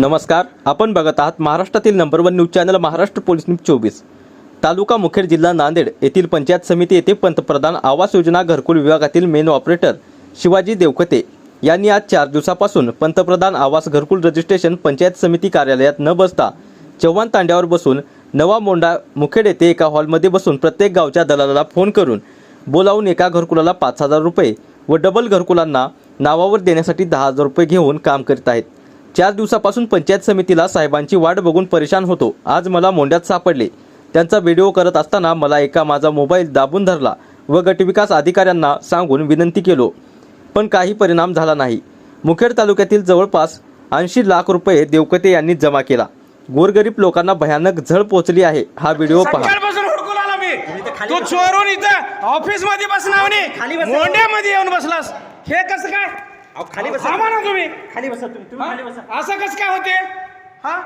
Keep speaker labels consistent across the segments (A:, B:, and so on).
A: नमस्कार आपण बघत आहात महाराष्ट्रातील number one news channel Maharashtra police news चोवीस. तालुका मुखेड जिल्हा नांदेड येथील पंचायत समिती येथे पंतप्रधान आवास योजना घरकुल विभागातील मेन ऑपरेटर शिवाजी देवकते यांनी आज चार दिवसापासून पंतप्रधान आवास घरकुल रजिस्ट्रेशन पंचायत समिती कार्यालयात न बसता चव्हाण तांड्यावर बसून नवा मोंडा मुखेड येथे एका हॉलमध्ये बसून प्रत्येक गावच्या दलालाला फोन करून बोलावून एका घरकुलाला पाच हजार रुपये व डबल घरकुलांना नावावर देण्यासाठी दहा हजार रुपये घेऊन काम करीत आहेत. चार दिवसापासून पंचायत समितीला साहेबांची वाट बघून परेशान होतो. आज मला मोंड्यात सापडले. त्यांचा व्हिडिओ करत असताना मला एका माझा मोबाईल दाबून धरला व गटविकास अधिकाऱ्यांना सांगून विनंती केलो. पण काही परिणाम झाला नाही. मुखेड तालुक्यातील जवळपास ऐंशी लाख रुपये देवकते यांनी जमा केला. गोरगरीब लोकांना भयानक झळ पोचली आहे. हा व्हिडिओ पहा.
B: तू चोरून इथं ऑफिसमध्ये बसणार
C: खाली
B: म्हणे
C: बसा.
B: मोंड्यामध्ये येऊन बसलास. हे कसं काय?
C: अहो, खाली बसा.
B: थांबा ना तुम्ही.
C: खाली बसा तुम्ही. तुम्ही खाली बसा.
B: हा? असं कसं काय होते? हा?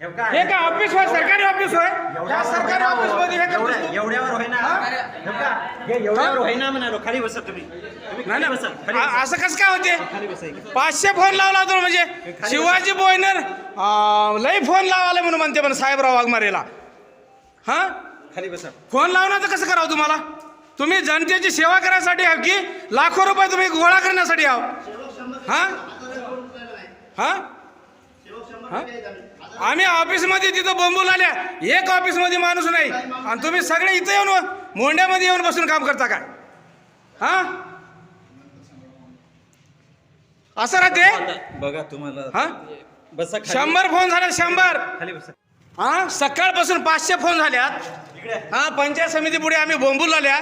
C: हे बघा,
B: हे काय ऑफिस होय? सरकारी ऑफिस होय?
C: एवढ्यावर
B: या सरकारी
C: होईना,
B: ऑफिसमध्ये हे
C: एवढ्या-
B: करतोस तू?
C: एवढ्यावर होईना हे? बघा, हे एवढ्यावर होईना म्हणालो. खाली बसा तुम्ही. तुम्ही
B: नाही
C: खाली बसा. खाली
B: नाही
C: बसा.
B: आ- असं कसं काय होते?
C: खाली बसा इकडे.
B: पाचशे फोन लावला होता म्हणजे. शिवाजी बोयनर लई फोन लावाले म्हणून म्हणते पण साहेबराव वाघमारेला. हा?
C: खाली बसा.
B: फोन लावण्याचं कसं करावं तुम्हाला? तुम्ही जनतेची सेवा करण्यासाठी आहो की लाखो रुपये तुम्ही गोळा करण्यासाठी आहो हा? हा? हा? आम्ही ऑफिसमध्ये तिथं बोंबूल आल्या एक ऑफिसमध्ये माणूस नाही. आणि तुम्ही सगळे इथं येऊन मोंड्यामध्ये येऊन बसून काम करता काय? हा? असं राहते?
C: बघा तुम्हाला.
B: हा. शंभर फोन झाले शंभर.
C: खाली बसा.
B: हा? सकाळपासून पाचशे फोन झाल्यात. हा पंचायत समिती पुढे आम्ही बोंबूल आल्या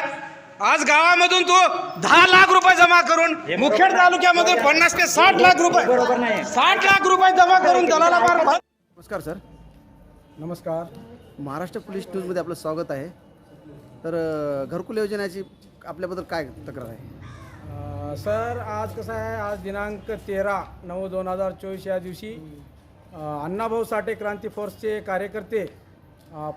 B: आज गावामधून तू दहा लाख रुपये जमा करून मुखेड तालुक्यामधून पन्नास ते साठ लाख
C: बरोबर
B: रुपये
C: नाही.
B: साठ लाख रुपये जमा करून दलाला
D: नमस्कार सर.
E: नमस्कार.
D: महाराष्ट्र पोलीस न्यूजमध्ये आपलं स्वागत आहे. तर घरकुल योजनेची आपल्याबद्दल काय तक्रार आहे?
E: सर आज कसं आहे? आज दिनांक तेरा नऊ दोन हजार चोवीस या दिवशी अण्णाभाऊ साठे क्रांती फोर्सचे कार्यकर्ते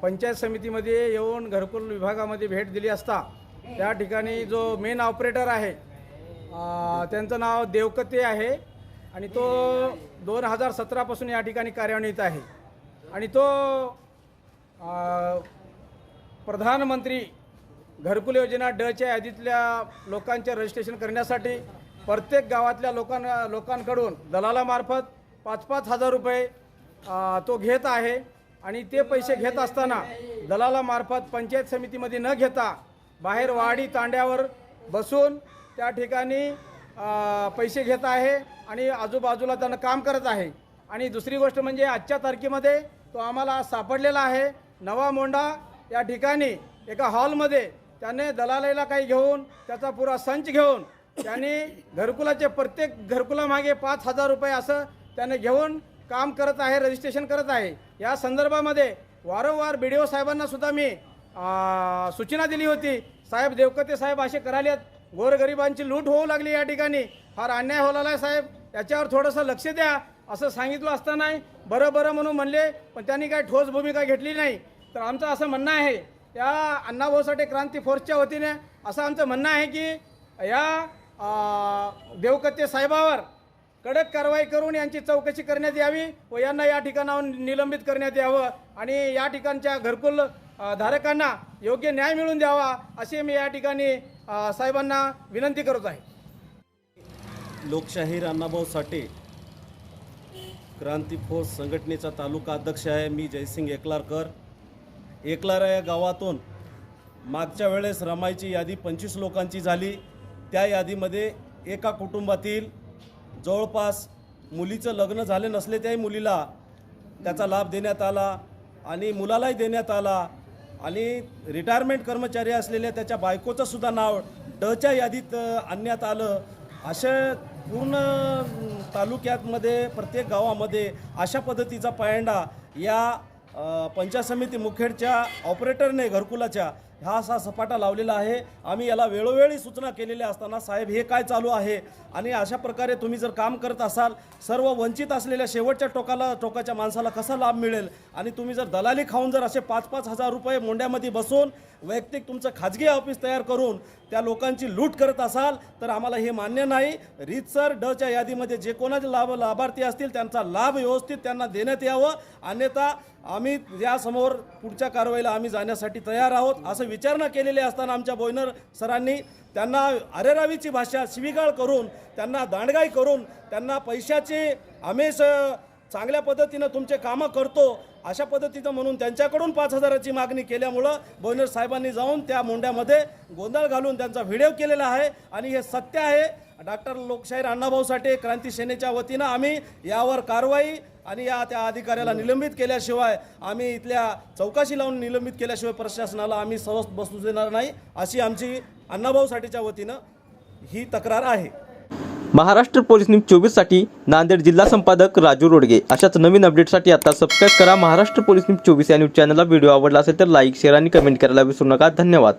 E: पंचायत समितीमध्ये येऊन घरकुल विभागामध्ये भेट दिली असता त्या ठिकाणी जो मेन ऑपरेटर आहे त्यांचं नाव देवकते आहे आणि तो दोन हजार सतरापासून या ठिकाणी कार्यान्वित आहे. आणि तो प्रधानमंत्री घरकुल योजना डच्या यादीतल्या लोकांचे रजिस्ट्रेशन करण्यासाठी प्रत्येक गावातल्या लोकांना लोकांकडून दलालामार्फत पाच पाच हजार रुपये तो घेत आहे आणि ते पैसे घेत असताना दलालामार्फत पंचायत समितीमध्ये न घेता बाहेर वाडी तांड्यावर बसून त्या ठिकाणी पैसे घेत आहे आणि आजूबाजूला त्यानं काम करत आहे. आणि दुसरी गोष्ट म्हणजे आजच्या तारखेमध्ये तो आम्हाला सापडलेला आहे. नवा मोंडा या ठिकाणी एका हॉलमध्ये त्याने दलालीला काही घेऊन त्याचा पुरा संच घेऊन त्याने घरकुलाचे प्रत्येक घरकुलामागे पाच हजार रुपये असं त्याने घेऊन काम करत आहे रजिस्ट्रेशन करत आहे. या संदर्भामध्ये वारंवार बी डी ओ साहेबांना सुद्धा मी सूचना दिली होती. साहेब देवकते साहेब असे करायलेत गोरगरिबांची लूट होऊ लागली या ठिकाणी. फार अन्याय होऊ लागला आहे साहेब. याच्यावर थोडंसं लक्ष द्या. असं सांगितलं असताना बरं बरं म्हणून म्हणले पण त्यांनी काही ठोस भूमिका घेतली नाही. तर आमचं असं म्हणणं आहे त्या अण्णाभाऊ साठे क्रांती फोर्सच्या वतीने असं आमचं म्हणणं आहे की या देवकते साहेबावर कडक कारवाई करून यांची चौकशी करण्यात यावी व यांना या ठिकाणाहून निलंबित करण्यात यावं आणि या ठिकाणच्या घरकुल धारकांना योग्य न्याय मिळून द्यावा असे मी या ठिकाणी साहेबांना विनंती करत आहे.
F: लोकशाहीर अण्णाभाऊ साठे क्रांती फोर्स संघटनेचा तालुका अध्यक्ष आहे मी जयसिंग एकलारकर. एकलारा या गावातून मागच्या वेळेस रमाईची यादी पंचवीस लोकांची झाली. त्या यादीमध्ये एका कुटुंबातील जवळपास मुलीचं लग्न झाले नसले त्याही मुलीला त्याचा लाभ देण्यात आला आणि मुलालाही देण्यात आला आणि रिटायरमेंट कर्मचारी असलेल्या त्याच्या बायकोचं सुद्धा नाव डच्या यादीत आणण्यात आलं. अशा पूर्ण तालुक्यातमध्ये प्रत्येक गावामध्ये अशा पद्धतीचा पायंडा या पंचायत समिती मुखेडच्या ऑपरेटरने घरकुलाच्या हा असा सपाटा लावलेला आहे. आम्ही याला वेळोवेळी सूचना केलेल्या असताना साहेब हे काय चालू आहे? आणि अशा प्रकारे तुम्ही जर काम करत असाल सर्व वंचित असलेल्या शेवटच्या टोकाला टोकाच्या माणसाला कसा लाभ मिळेल? आणि तुम्ही जर दलाली खाऊन जर असे पाच पाच हजार रुपये मोंड्यामध्ये बसून वैयक्तिक तुमचं खाजगी ऑफिस तयार करून त्या लोकांची लूट करत असाल तर आम्हाला हे मान्य नाही. रीतसर डच्या यादीमध्ये जे कोणाचे लाभ लाभार्थी असतील त्यांचा लाभ व्यवस्थित त्यांना देण्यात यावं. अन्यथा आम्ही यासमोर पुढच्या कारवाईला आम्ही जाण्यासाठी तयार आहोत असं विचारणा केलेली असताना आमच्या बोयनर सरांनी त्यांना अरेरावीची भाषा शिवीगाळ करून त्यांना दांडगाई करून त्यांना पैशाचे आमेश चांगल्या पद्धतीनं तुमचे कामं करतो अशा पद्धतीचं म्हणून त्यांच्याकडून पाच हजाराची मागणी केल्यामुळं बोयनर साहेबांनी जाऊन त्या मोंड्यामध्ये गोंधळ घालून त्यांचा व्हिडिओ केलेला आहे. आणि हे सत्य आहे. डॉक्टर लोकशाहीर अण्णाभाऊ साठे क्रांती सेनेच्या वतीनं आम्ही यावर कारवाई आणि या त्या अधिकाऱ्याला निलंबित केल्याशिवाय आम्ही इथल्या चौकशी लावून निलंबित केल्याशिवाय प्रशासनाला आम्ही सहज बसू देणार नाही अशी आमची अण्णाभाऊ साठेच्या वतीनं ही तक्रार आहे.
A: महाराष्ट्र पोलीस न्यूज चोवीससाठी नांदेड जिल्हा संपादक राजू रोडगे. अशाच नवीन अपडेटसाठी आता सबस्क्राईब करा महाराष्ट्र पोलीस न्यूज चोवीस या न्यूज चॅनलला. व्हिडिओ आवडला असेल तर लाईक शेअर आणि कमेंट करायला विसरू नका. धन्यवाद.